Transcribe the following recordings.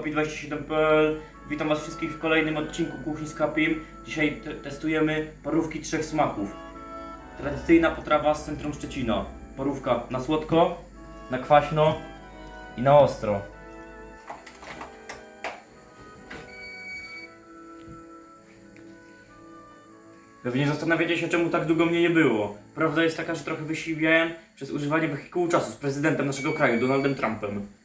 Kapi27.pl Witam Was wszystkich w kolejnym odcinku Kuchni z Kapim. Dzisiaj te testujemy parówki trzech smaków. Tradycyjna potrawa z centrum Szczecina. Parówka na słodko, na kwaśno i na ostro. Pewnie zastanawiacie się, czemu tak długo mnie nie było. Prawda jest taka, że trochę wysiwiałem przez używanie wehikułu czasu z prezydentem naszego kraju, Donaldem Trumpem.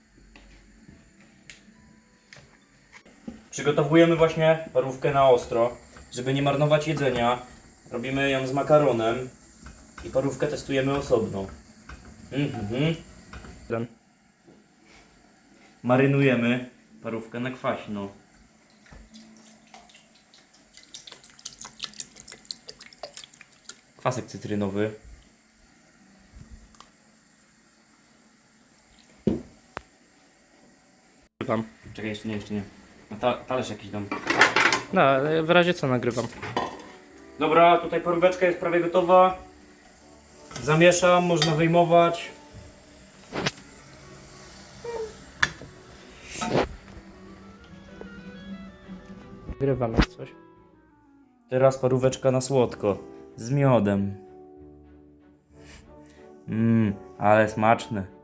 Przygotowujemy właśnie parówkę na ostro, żeby nie marnować jedzenia. Robimy ją z makaronem i parówkę testujemy osobno. Mhm. Marynujemy parówkę na kwaśno. Kwasek cytrynowy. Nagrywam. Czekaj, jeszcze nie, jeszcze nie. A ta, talerz jakiś dam. No, ale w razie co nagrywam. Dobra, tutaj porweczka jest prawie gotowa. Zamieszam, można wyjmować. Nagrywam jak coś. Teraz paróweczka na słodko. Z miodem. Mmm, ale smaczne.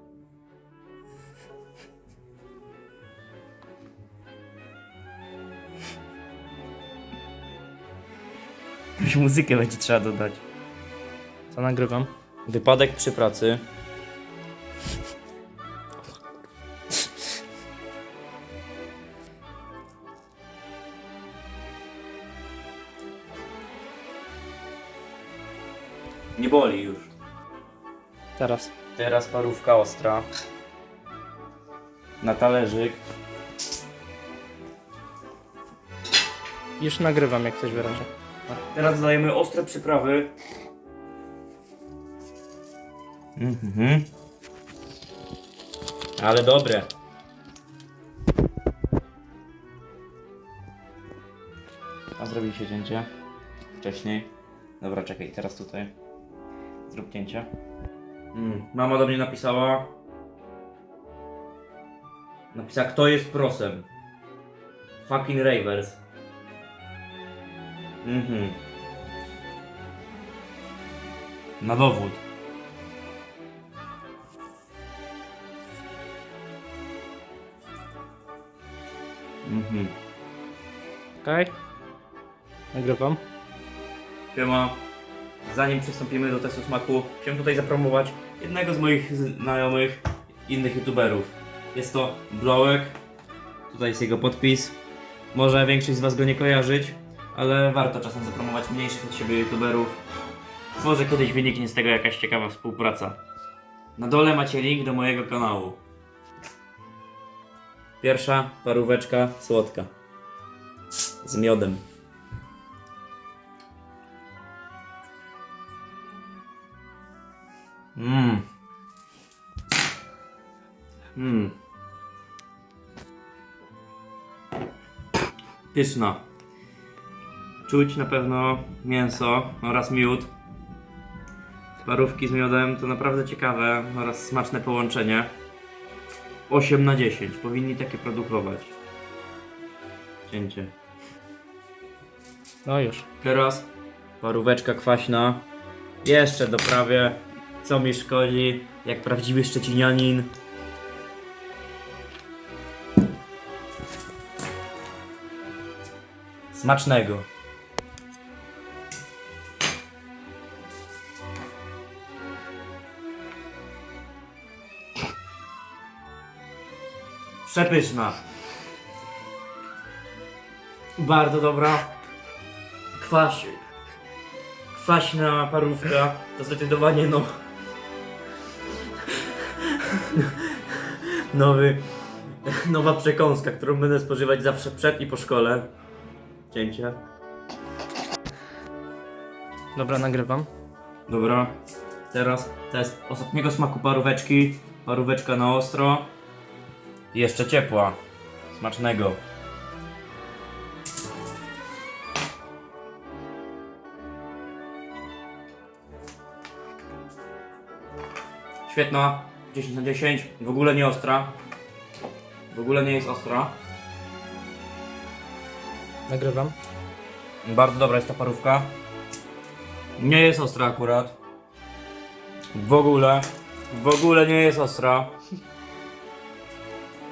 Jakąś muzykę będzie trzeba dodać. Co nagrywam? Wypadek przy pracy. Nie boli już. Teraz. Teraz parówka ostra. Na talerzyk. Już nagrywam jak coś w razie. Teraz dodajemy ostre przyprawy. Mhm. Ale dobre. A zrobiliście cięcie? Wcześniej? Dobra, czekaj, teraz tutaj. Zrób cięcie. Mm, mama do mnie napisała. Napisała, kto jest prosem. Fucking ravers. Mhm. Na dowód. Mhm. Okej. Nagrywam. Siema. Zanim przystąpimy do testu smaku, chciałem tutaj zapromować jednego z moich znajomych, innych youtuberów. Jest to Blowek. Tutaj jest jego podpis. Może większość z Was go nie kojarzyć, ale warto czasem zapromować mniejszych od siebie youtuberów. Może kiedyś wyniknie z tego jakaś ciekawa współpraca. Na dole macie link do mojego kanału. Pierwsza paróweczka słodka. Z miodem. Mmm. Mmm. Pyszna. Czuć na pewno mięso oraz miód. Parówki z miodem to naprawdę ciekawe oraz smaczne połączenie. 8 na 10. Powinni takie produkować. Cięcie. No już. Teraz paróweczka kwaśna. Jeszcze doprawię. Co mi szkodzi, jak prawdziwy szczecinianin. Smacznego. Przepyszna. Bardzo dobra. Kwaś. Kwaśna parówka. To zdecydowanie no. Nowy. Nowa przekąska, którą będę spożywać zawsze przed i po szkole. Cięcie. Dobra, nagrywam. Dobra. Teraz test ostatniego smaku paróweczki. Paróweczka na ostro. Jeszcze ciepła. Smacznego. Świetna. 10 na 10. W ogóle nie ostra. W ogóle nie jest ostra. Nagrywam. Bardzo dobra jest ta parówka. Nie jest ostra akurat. W ogóle. W ogóle nie jest ostra.